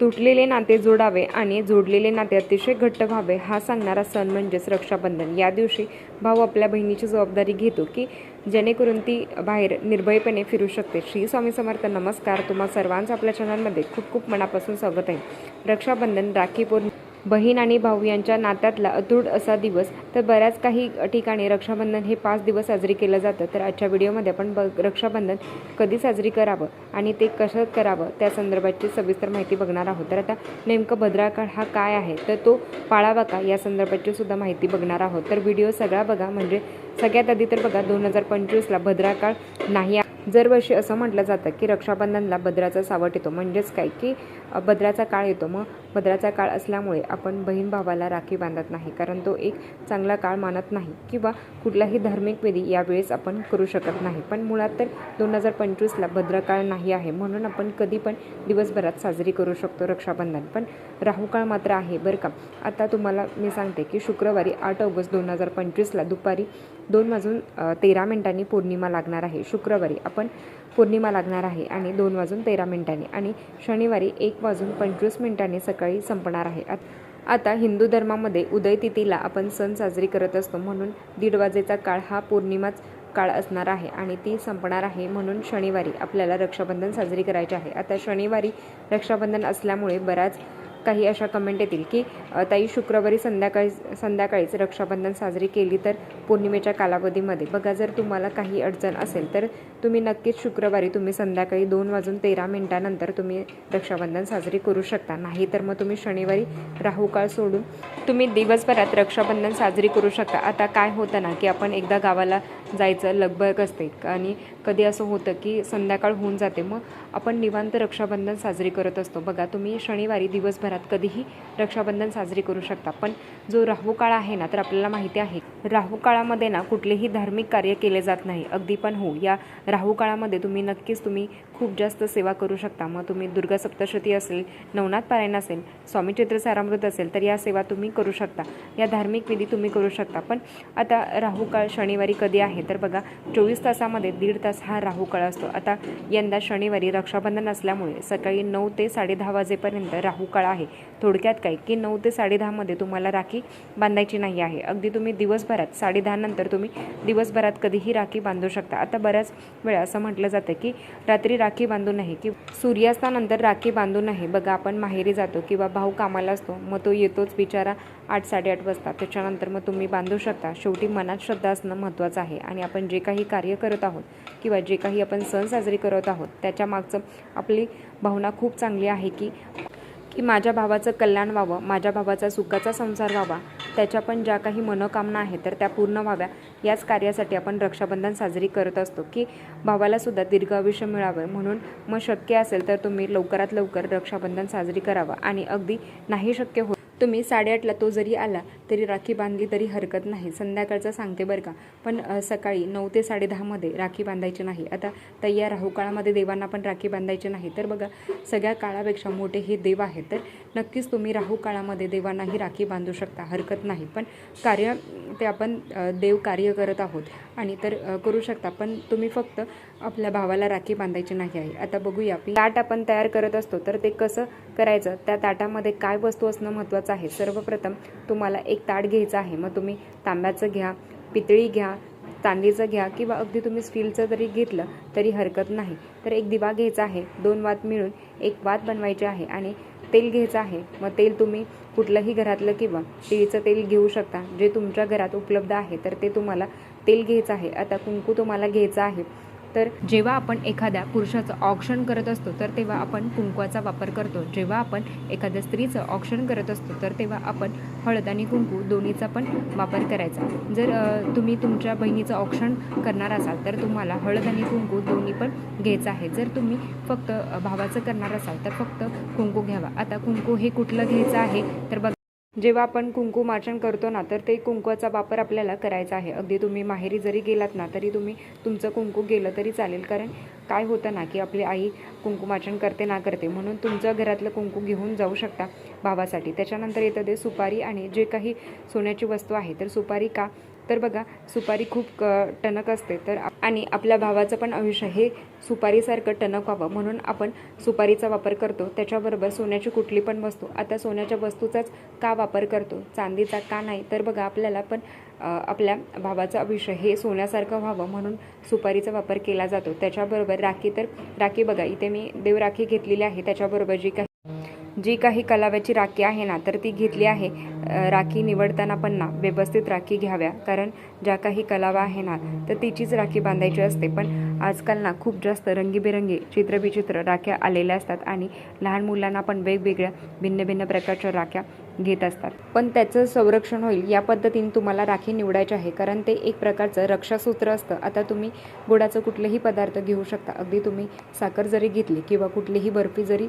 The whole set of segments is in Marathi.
तुटलेले नाते जोडावे आणि जोडलेले नाते अतिशय घट्ट व्हावे हा सांगणारा सण म्हणजेच रक्षाबंधन. या दिवशी भाऊ आपल्या बहिणीची जबाबदारी घेतो की जेणेकरून ती बाहेर निर्भयपणे फिरू शकते. श्री स्वामी समर्थ नमस्कार. तुम्हा सर्वांचं आपल्या चॅनलमध्ये खूप खूप मनापासून स्वागत आहे. रक्षाबंधन राखी पौर्णिमा बहीण आणि भाऊ यांच्या नात्यातला अतूट असा दिवस तर बऱ्याच काही ठिकाणी रक्षाबंधन हे पाच दिवस साजरी केलं जातं. तर आजच्या व्हिडिओमध्ये आपण ब रक्षाबंधन कधी साजरी करावं आणि ते कसं करावं त्या संदर्भाची सविस्तर माहिती बघणार आहोत. तर आता नेमकं भद्राकाळ हा काय आहे? तर तो पाळावा का? या संदर्भाची सुद्धा माहिती बघणार आहोत. तर व्हिडिओ सगळा बघा म्हणजे सगळ्यात आधी तर बघा दोन हजार पंचवीसला भद्राकाळ नाही दरवर्षी असं म्हटलं जातं की रक्षाबंधनला भद्राचा सावट येतो. म्हणजेच काय? की भद्राचा काळ येतो. मग भद्राचा काळ असल्यामुळे आपण बहीण भावाला राखी बांधत नाही. कारण तो एक चांगला काळ मानत नाही किंवा कुठलाही धार्मिक विधी यावेळेस आपण करू शकत नाही. पण मुळात तर दोन हजार पंचवीसला भद्रकाळ नाही आहे. म्हणून आपण कधी पण दिवसभरात साजरी करू शकतो रक्षाबंधन. पण राहुकाळ मात्र आहे बरं का? आता तुम्हाला मी सांगते की शुक्रवारी आठ ऑगस्ट दोन हजार पंचवीसला दुपारी दोन वाजून तेरा मिनिटांनी पौर्णिमा लागणार आहे शुक्रवारी. आपण पौर्णिमा लागणार आहे आणि दोन वाजून तेरा मिनिटांनी आणि शनिवारी एक वाजून पंचवीस मिनिटांनी सकाळी संपणार आहे. आता हिंदू धर्मामध्ये उदय तिथीला आपण सण साजरी करत असतो म्हणून दीड वाजेचा काळ हा पौर्णिमाच काळ असणार आहे आणि ती संपणार आहे म्हणून शनिवारी आपल्याला रक्षाबंधन साजरी करायचे आहे. आता शनिवारी रक्षाबंधन असल्यामुळे बऱ्याच काही अशा कमेंट येतील की ताई शुक्रवारी संध्याकाळी संध्याकाळीच रक्षाबंधन साजरी केली तर पौर्णिमेच्या कालावधीमध्ये. बघा जर तुम्हाला काही अडचण असेल तर तुम्ही नक्कीच शुक्रवारी तुम्ही संध्याकाळी दोन वाजून तेरा मिनिटानंतर तुम्ही रक्षाबंधन साजरी करू शकता. नाही तर मग तुम्ही शनिवारी राहूकाळ सोडून तुम्ही दिवसभरात रक्षाबंधन साजरी करू शकता. आता काय होतं ना की आपण एकदा गावाला जायचं लगबग असते. आणि कधी असं होतं की संध्याकाळ होऊन जाते मग आपण निवांत रक्षाबंधन साजरी करत असतो. बघा तुम्ही शनिवारी दिवसभरात कधीही रक्षाबंधन साजरी करू शकता. पण जो राहू काळ आहे ना तर आपल्याला माहिती आहे राहू काळामध्ये ना कुठलेही धार्मिक कार्य केले जात नाही. अगदी पण हो या राहू काळामध्ये तुम्ही नक्कीच तुम्ही खूप जास्त सेवा करू शकता. मग तुम्ही दुर्गा सप्तशती असेल नवनाथ पारायण असेल स्वामी चित्र सारामृत असेल तर या सेवा तुम्ही करू शकता. या धार्मिक विधी तुम्ही करू शकता. पण आता राहू काळ शनिवारी कधी आहे? तर बघा चोवीस तासामध्ये दीड तास हा राहू काळ असतो. आता यंदा शनिवारी रक्षाबंधन असल्यामुळे सकाळी नऊ ते साडेदहा वाजेपर्यंत राहू काळ आहे. थोडक्यात काय? की नऊ ते साडेदहामध्ये तुम्हाला राखी बांधायची नाही आहे. अगदी तुम्ही दिवसभरात साडेदहानंतर तुम्ही दिवसभरात कधीही राखी बांधू शकता. आता बऱ्याच वेळा असं म्हटलं जातं की रात्री राखी राखी बांधू नये की सूर्यास्तानंतर राखी बांधू नये बघा आपण माहेरी जातो किंवा भाऊ कामाला असतो मग तो येतोच बिचारा आठ साडेआठ वाजता. त्याच्यानंतर मग तुम्ही बांधू शकता. शेवटी मनात श्रद्धा असणं महत्त्वाचं आहे. आणि आपण जे काही कार्य करत आहोत किंवा जे काही आपण सण साजरे करत आहोत त्याच्या मागचं आपली भावना खूप चांगली आहे की की माझ्या भावाचं कल्याण व्हावं माझ्या भावाचा सुखाचा संसार व्हावा. त्याच्या पण ज्या काही मनोकामना आहेत तर त्या पूर्ण व्हाव्या. याच कार्यासाठी आपण रक्षाबंधन साजरी करत असतो की भावाला सुद्धा दीर्घ आयुष्य मिळावं. म्हणून मग शक्य असेल तर तुम्ही लवकरात लवकर रक्षाबंधन साजरी करावं. आणि अगदी नाही शक्य होत तुम्ही साडेआठला तो जरी आला तरी राखी बांधली तरी हरकत नाही. संध्याकाळचं सांगते बरं का. पण सकाळी नऊ ते साडेदहामध्ये राखी बांधायची नाही. आता तैया राहू काळामध्ये देवांना पण राखी बांधायची नाही. तर बघा सगळ्या काळापेक्षा मोठे हे देव आहेत. तर नक्कीच तुम्ही राहू काळामध्ये देवांनाही राखी बांधू शकता. हरकत नाही. पण कार्य ते आपण देव कार्य करत आहोत. आणि तर करू शकता. पण तुम्ही फक्त आपल्या भावाला राखी बांधायची नाही आहे आता बघूया ताट आपण तयार करत असतो तर ते कसं करायचं? त्या ताटामध्ये काय वस्तू असणं महत्त्वाचं आहे? सर्वप्रथम तुम्हाला एक ताट घ्यायचं आहे. मग तुम्ही तांब्याचं घ्या पितळी घ्या चांदीचं घ्या किंवा अगदी तुम्ही स्टीलचं जरी घेतलं तरी हरकत नाही. तर एक दिवा घ्यायचा आहे दोन वात मिळून एक वात बनवायची आहे आणि तेल घ्यायचं आहे. मग तेल तुम्ही कुठलंही घरातलं किंवा तिळीचं तेल घेऊ शकता. जे तुमच्या घरात उपलब्ध आहे तर ते तुम्हाला तेल घ्यायचं आहे. आता कुंकू तुम्हाला घ्यायचं आहे. तर जेव्हा आपण एखाद्या पुरुषाचं ऑक्शन करत असतो तर तेव्हा आपण कुंकवाचा वापर करतो. जेव्हा आपण एखाद्या स्त्रीचं ऑक्शन करत असतो तर तेव्हा आपण हळद आणि कुंकू दोन्हीचा पण वापर करायचा. जर तुम्ही तुमच्या बहिणीचं ऑक्शन करणार असाल तर तुम्हाला हळद आणि कुंकू दोन्ही पण घ्यायचं आहे. जर तुम्ही फक्त भावाचं करणार असाल तर फक्त कुंकू घ्यावा. आता कुंकू हे कुठलं घ्यायचं आहे? तर बघा जेव्हा आपण कुंकुमार्चन करतो ना तर ते कुंकवाचा वापर आपल्याला करायचा आहे. अगदी तुम्ही माहेरी जरी गेलात ना तरी तुम्ही तुमचं कुंकू गेलं तरी चालेल. कारण काय होतं ना की आपली आई कुंकुमार्चन करते ना करते म्हणून तुमचं घरातलं कुंकू घेऊन जाऊ शकता भावासाठी. त्याच्यानंतर येतं ते सुपारी आणि जे काही सोन्याची वस्तू आहे तर सुपारी का तर बघा सुपारी खूप क टणक असते. तर आणि आपल्या भावाचं पण आयुष्य हे सुपारीसारखं टणक व्हावं. म्हणून आपण सुपारीचा वापर करतो. त्याच्याबरोबर सोन्याची कुठली पण वस्तू. आता सोन्याच्या वस्तूचाच का वापर करतो? चांदीचा का नाही? तर बघा आपल्याला पण आपल्या भावाचं आयुष्य हे सोन्यासारखं व्हावं म्हणून सुपारीचा वापर केला जातो. त्याच्याबरोबर राखी तर राखी बघा इथे मी देव राखी घेतलेली आहे. त्याच्याबरोबर जी काही जी काही कलाव्याची राखी आहे ना तर ती घेतली आहे. राखी निवडताना पण ना व्यवस्थित राखी घ्याव्या. कारण ज्या काही कलावा आहे ना तर तिचीच राखी बांधायची असते. पण आजकाल ना खूप जास्त रंगीबेरंगी चित्रविचित्र राख्या आलेल्या असतात. आणि लहान मुलांना पण वेगवेगळ्या भिन्न भिन्न प्रकारच्या राख्या घेत असतात. पण त्याचं संरक्षण होईल या पद्धतीने तुम्हाला राखी निवडायची आहे. कारण ते एक प्रकारचं रक्षासूत्र असतं. आता तुम्ही गुडाचं कुठलेही पदार्थ घेऊ शकता. अगदी तुम्ही साखर जरी घेतली किंवा कुठलीही बर्फी जरी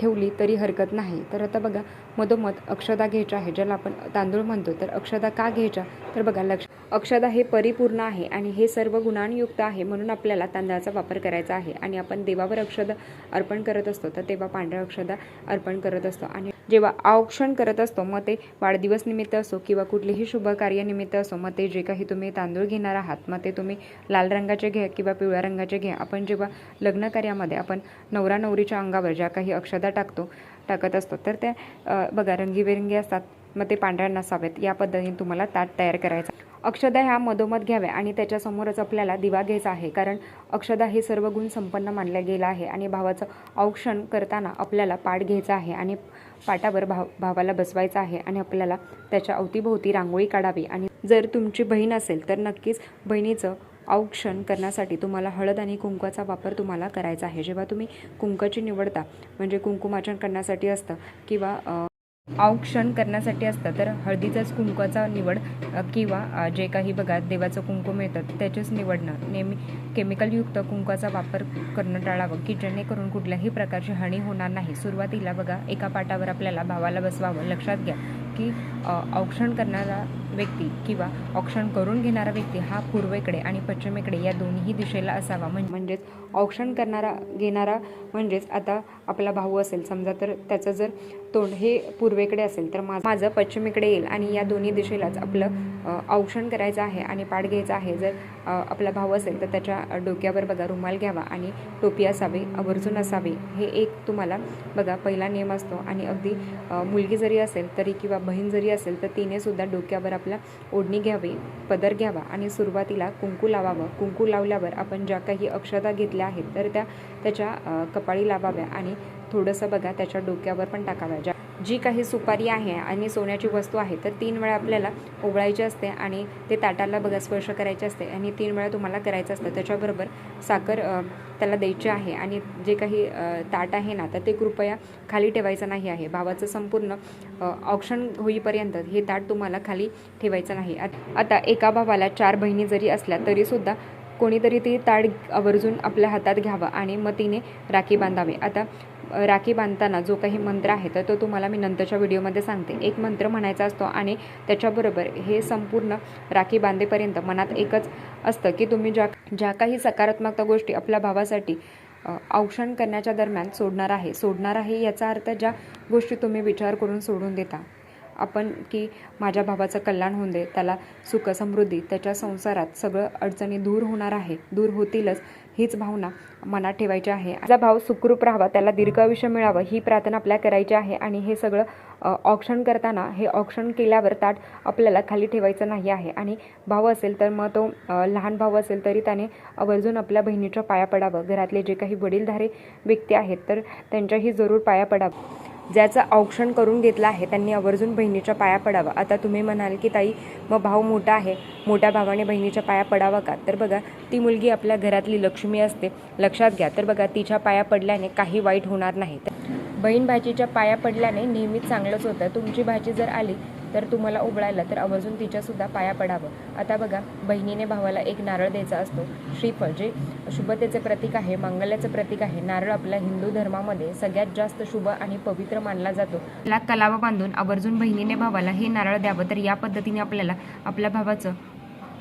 ठेवली तरी हरकत नाही. तर आता बघा मधोमध अक्षदा घ्यायच्या आहे ज्याला आपण तांदूळ म्हणतो. तर अक्षदा का घ्यायच्या? तर बघा लक्ष अक्षदा हे परिपूर्ण आहे आणि हे सर्व गुणांयुक्त आहे म्हणून आपल्याला तांदळाचा वापर करायचा आहे. आणि आपण देवावर अक्षदा अर्पण करत असतो. तर तेव्हा पांढऱ्या अक्षदा अर्पण करत असतो. आणि जेव्हा औक्षण करत असतो मग ते वाढदिवस निमित्त असो किंवा कुठलीही शुभ कार्यानिमित्त असो मग ते जे काही तुम्ही तांदूळ घेणार आहात मग ते तुम्ही लाल रंगाचे घ्या किंवा पिवळ्या रंगाचे घ्या. आपण जेव्हा लग्न कार्यामध्ये आपण नवरा नवरीच्या अंगावर ज्या काही अक्षदा टाकतो टाकत असतो तर त्या बघा रंगीबेरंगी असतात मग ते पांढऱ्या नसावेत या पद्धतीने तुम्हाला ताट तयार करायचं अक्षदा ह्या मधोमध घ्याव्या आणि त्याच्यासमोरच आपल्याला दिवा घ्यायचा आहे. कारण अक्षदा हे सर्व गुण संपन्न मानलं गेलं आहे आणि भावाचं औक्षण करताना आपल्याला पाठ घ्यायचा आहे आणि पाटावर भाव भावाला बसवायचं आहे आणि आपल्याला त्याच्या अवतीभोवती रांगोळी काढावी. आणि जर तुमची बहीण असेल तर नक्कीच बहिणीचं औक्षण करण्यासाठी तुम्हाला हळद आणि कुंकवाचा वापर तुम्हाला करायचा आहे. जेव्हा तुम्ही कुंकाची निवडता म्हणजे कुंकुमाचन करण्यासाठी असतं किंवा औक्षण करण्यासाठी असतं तर हळदीचाच कुंकवाचा निवड किंवा जे काही बघा देवाचं कुंकू मिळतं त्याचेच निवडणं. नेहमी केमिकलयुक्त कुंकवाचा वापर करणं टाळावं की जेणेकरून कुठल्याही प्रकारची हानी होणार नाही. सुरुवातीला बघा एका पाटावर आपल्याला भावाला बसवावं. लक्षात घ्या की औक्षण करणारा व्यक्ती किंवा औक्षण करून घेणारा व्यक्ती हा पूर्वेकडे आणि पश्चिमेकडे या दोन्ही दिशेला असावा. म्हणजेच औक्षण करणारा घेणारा म्हणजेच आता आपला भाऊ असेल. समजा तर त्याचं जर तोंड हे पूर्वेकडे असेल तर मा माझं पश्चिमेकडे येईल आणि या दोन्ही दिशेलाच आपलं औक्षण करायचं आहे आणि पाठ घ्यायचा आहे. जर आपला भाऊ असेल तर त्याच्या डोक्यावर बघा रुमाल घ्यावा आणि टोपी असावी आवर्जून असावी. हे एक तुम्हाला बघा पहिला नियम असतो आणि अगदी मुलगी जरी असेल तरी किंवा बहीण जरी असेल तर तिने सुद्धा डोक्यावर आपला ओढणी घ्यावी पदर घ्यावा आणि सुरुवातीला कुंकू लावावं. कुंकू लावल्यावर आपण ज्या काही अक्षता घेतल्या आहेत तर त्या त्याच्या कपाळी लावाव्या आणि थोडंसं बघा त्याच्या डोक्यावर पण टाकावं ज्या जी काही सुपारी आहे आणि सोन्याची वस्तू आहे तर तीन वेळा आपल्याला ओवळायची असते आणि ते ताटाला बघा स्पर्श करायचे असते आणि तीन वेळा तुम्हाला करायचं असतं. त्याच्याबरोबर साखर त्याला द्यायची आहे आणि जे काही ताट आहे ना तर ते कृपया खाली ठेवायचं नाही आहे. भावाचं संपूर्ण ऑप्शन होईपर्यंत हे ताट तुम्हाला खाली ठेवायचं नाही. आत- आता एका भावाला चार बहिणी जरी असल्या तरीसुद्धा कोणीतरी ती ताट आवर्जून आपल्या हातात घ्यावं आणि मग तिने राखी बांधावी. आता राखी बांधताना जो काही मंत्र आहे तर तो तुम्हाला मी नंतरच्या व्हिडिओमध्ये सांगते. एक मंत्र म्हणायचा असतो आणि त्याच्याबरोबर हे संपूर्ण राखी बांधेपर्यंत मनात एकच असतं की तुम्ही ज्या ज्या काही सकारात्मकता गोष्टी आपल्या भावासाठी औक्षण करण्याच्या दरम्यान सोडणार आहे. सोडणार आहे याचा अर्थ ज्या गोष्टी तुम्ही विचार करून सोडून देता आपण की माझ्या भावाचं कल्याण होऊन दे त्याला सुख समृद्धी त्याच्या संसारात सगळं अडचणी दूर होणार आहे. दूर होतीलच हीच भावना मनात ठेवायची आहे. आपला भाव सुखरूप राहावा त्याला दीर्घ आयुष्य मिळावं ही प्रार्थना आपल्या करायची आहे. आणि हे सगळं ऑप्शन करताना हे ऑप्शन केल्यावर ताट आपल्याला खाली ठेवायचं नाही आहे. आणि भाव असेल तर मग तो लहान भाऊ असेल तरी त्याने आवर्जून आपल्या बहिणीच्या पाया पडावं. घरातले जे काही वडीलधारे व्यक्ती आहेत तर त्यांच्याही जरूर पाया पडावं. ज्याचं औक्षण करून घेतलं आहे त्यांनी आवर्जून बहिणीच्या पाया पडावा. आता तुम्ही म्हणाल की ताई मग भाऊ मोठा आहे. मोठ्या भावाने बहिणीच्या पाया पडावा का? तर बघा ती मुलगी आपल्या घरातली लक्ष्मी असते. लक्षात घ्या. तर बघा तिच्या पाया पडल्याने काही वाईट होणार नाही. बहीण भाचीच्या पाया पडल्याने नेहमीच चांगलंच होतं. तुमची भाची जर आली तर तुम्हाला उबळायला तर आवर्जून तिच्यासुद्धा पाया पडावं. आता बघा बहिणीने भावाला एक नारळ द्यायचा असतो. श्रीफळ जे शुभतेचे प्रतीक आहे मंगल्याचं प्रतीक आहे नारळ आपल्या हिंदू धर्मामध्ये सगळ्यात जास्त शुभ आणि पवित्र मानला जातो. त्याला कलावा बांधून आवर्जून बहिणीने भावाला हे नारळ द्यावं तर या पद्धतीने आपल्याला आपल्या भावाचं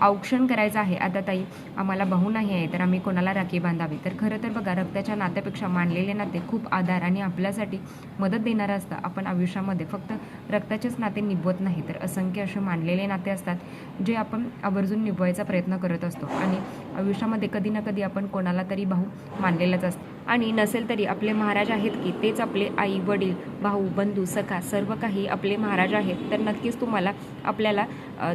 औक्षण करायचं आहे. आता ताई आम्हाला भाऊ नाही आहे तर आम्ही कोणाला राखी बांधावी? तर खरं तर बघा रक्ताच्या नात्यापेक्षा मानलेले नाते खूप आधार आणि आपल्यासाठी मदत देणारं असतं. आपण आयुष्यामध्ये फक्त रक्ताचेच नाते निभवत नाही तर असंख्य असे मानलेले नाते असतात जे आपण आवर्जून निभवायचा प्रयत्न करत असतो. आणि आयुष्यामध्ये कधी ना कधी आपण कोणाला तरी भाऊ मानलेलाच असतो. आणि नसेल तरी आपले महाराज आहेत की तेच आपले आई वडील भाऊ बंधू सखा सर्व काही आपले महाराज आहेत. तर नक्कीच तुम्हाला आपल्याला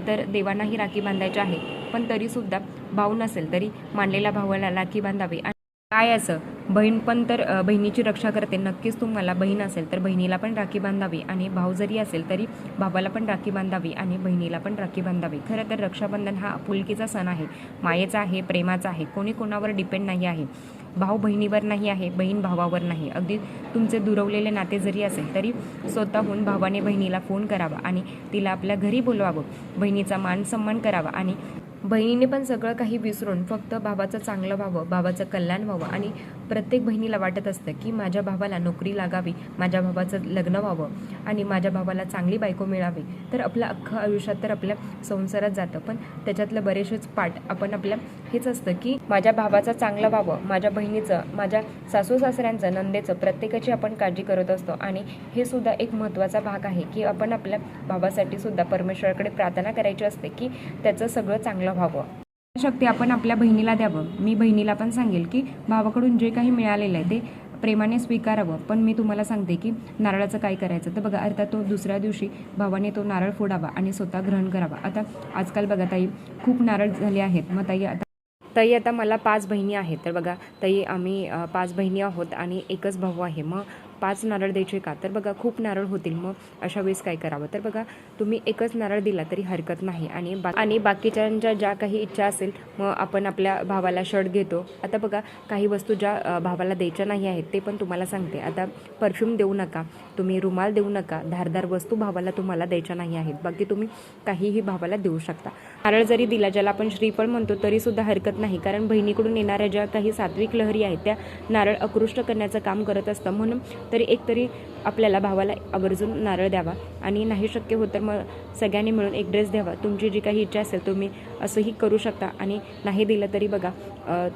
तर देवांनाही राखी बांधायची आहे. पण तरीसुद्धा भाऊ नसेल तरी मानलेल्या भावाला राखी बांधावी. आणि काय असं? बहीण पण तर बहिणीची रक्षा करते. नक्कीच तुम्हाला बहीण असेल तर बहिणीला पण राखी बांधावी आणि भाऊ जरी असेल तरी भावाला पण राखी बांधावी आणि बहिणीला पण राखी बांधावी. खरं तर रक्षाबंधन हा आपुलकीचा सण आहे. मायेचा आहे प्रेमाचा आहे. कोणी कोणावर डिपेंड नाही आहे. भाऊ बहिणीवर नाही आहे बहीण भावावर नाही. अगदी तुमचे दुरवलेले नाते जरी असेल तरी स्वतःहून भावाने बहिणीला फोन करावा आणि तिला आपल्या घरी बोलवावं. बहिणीचा मान सन्मान करावा आणि बहिणीने पण सगळं काही विसरून फक्त भावाचं चांगलं व्हावं भावाचं कल्याण व्हावं आणि प्रत्येक बहिणीला वाटत असतं की माझ्या भावाला नोकरी लागावी माझ्या भावाचं लग्न व्हावं आणि माझ्या भावाला चांगली बायको मिळावी. तर आपलं अख्खं आयुष्यात तर आपल्या संसारात जातं पण त्याच्यातलं बरेचसेच पाठ आपण आपल्या हेच असतं की माझ्या भावाचं चांगलं व्हावं माझ्या बहिणीचं माझ्या सासू सासऱ्यांचं नंदेचं प्रत्येकाची आपण काळजी करत असतो. आणि हे सुद्धा एक महत्त्वाचा भाग आहे की आपण आपल्या भावासाठी सुद्धा परमेश्वराकडे प्रार्थना करायची असते की त्याचं सगळं चांगलं व्हावं. शक्ती आपण आपल्या बहिणीला द्यावं. मी बहिणीला पण सांगेल की भावाकडून जे काही मिळालेलं आहे ते प्रेमाने स्वीकारावं. पण मी तुम्हाला सांगते की नारळाचं काय करायचं तर बघा. अर्थात तो दुसऱ्या दिवशी भावाने तो नारळ फोडावा आणि स्वतः ग्रहण करावा. आता आजकाल बघा ताई खूप नारळ झाले आहेत. मग ताई आता ताई आता मला पाच बहिणी आहेत. तर बघा ताई आम्ही पाच बहिणी आहोत आणि एकच भाऊ आहे. मग पाच नारळ द्यायचे का? तर बघा खूप नारळ होतील मग. अशा वेळेस काय करावं? तर बघा तुम्ही एकच नारळ दिला तरी हरकत नाही. आणि बा आणि बाकीच्यांच्या ज्या काही इच्छा असेल मग आपण आपल्या भावाला शर्ट घेतो. आता बघा काही वस्तू ज्या भावाला द्यायच्या नाही आहेत ते पण तुम्हाला सांगते. आता परफ्यूम देऊ नका. तुम्ही रुमाल देऊ नका. धारदार वस्तू भावाला तुम्हाला द्यायच्या नाही आहेत. बाकी तुम्ही काहीही भावाला देऊ शकता. नारळ जरी दिला ज्याला आपण श्रीफळ म्हणतो तरी सुद्धा हरकत नाही. कारण बहिणीकडून येणाऱ्या ज्या काही सात्विक लहरी आहेत त्या नारळ अकृष्ट करण्याचं काम करत असतं म्हणून तरी एक तरी आपल्याला भावाला आवर्जून नारळ द्यावा. आणि नाही शक्य होत तर मग सगळ्यांनी मिळून एक ड्रेस द्यावा. तुमची जी काही इच्छा असेल तुम्ही असंही करू शकता. आणि नाही दिलं तरी बघा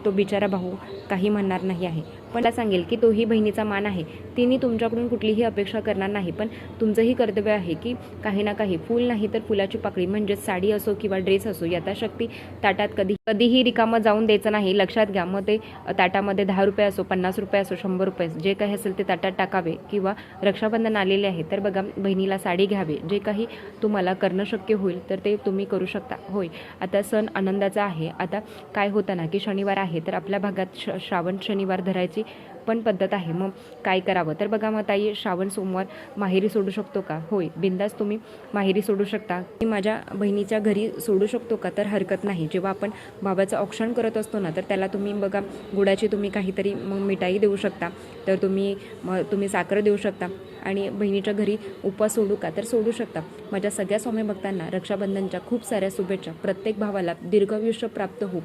तो बिचारा भाऊ काही म्हणणार नाही आहे. पण मला सांगेल की तोही बहिणीचा मान आहे. तिने तुमच्याकडून कुठलीही अपेक्षा करणार नाही. पण तुमचंही कर्तव्य आहे की काही ना काही फूल नाही तर फुलाची पाकळी म्हणजेच साडी असो किंवा ड्रेस असो यथाशक्ती ताटात कधी कधीही रिकामं जाऊन द्यायचं नाही. लक्षात घ्या मग ते ताटामध्ये दहा रुपये असो पन्नास रुपये असो शंभर रुपये जे काही असेल ते ताटात टाकावे किंवा रक्षाबंधन आलेले आहे तर बघा बहिणीला साडी घ्यावे. जे काही तुम्हाला करणं शक्य होईल तर ते तुम्ही करू शकता. होय आता सण आनंदाचा आहे. आता काय होतं ना की शनिवार आहे तर आपल्या भागात श श्रावण शनिवार धरायची पण पद्धत आहे. मग काय करावं? तर बघा मग ताई श्रावण सोमवार माहेरी सोडू शकतो का? होय बिंदास तुम्ही माहेरी सोडू शकता. मी माझ्या बहिणीच्या घरी सोडू शकतो का? तर हरकत नाही. जेव्हा आपण बाबाचं औक्षण करत असतो ना तर त्याला तुम्ही बघा गुडाची तुम्ही काहीतरी मग मिठाई देऊ शकता. तर तुम्ही मग तुम्ही साखर देऊ शकता. आणि बहिणीच्या घरी उपवास सोडू का? तर सोडू शकता. माझ्या सगळ्या स्वामी भक्तांना रक्षाबंधनच्या खूप साऱ्या शुभेच्छा. प्रत्येक भावाला दीर्घायुष्य प्राप्त होऊ.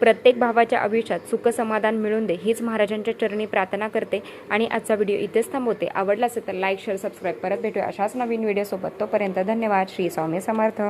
प्रत्येक भावाच्या आयुष्यात सुख समाधान मिळून दे हीच महाराजांच्या चरणी प्रार्थना करते. आणि आजचा व्हिडिओ इथेच थांबवते. आवडला असेल तर लाईक शेअर सबस्क्राईब. परत भेटूया अशाच नवीन व्हिडिओसोबत. तोपर्यंत धन्यवाद. श्री स्वामी समर्थ.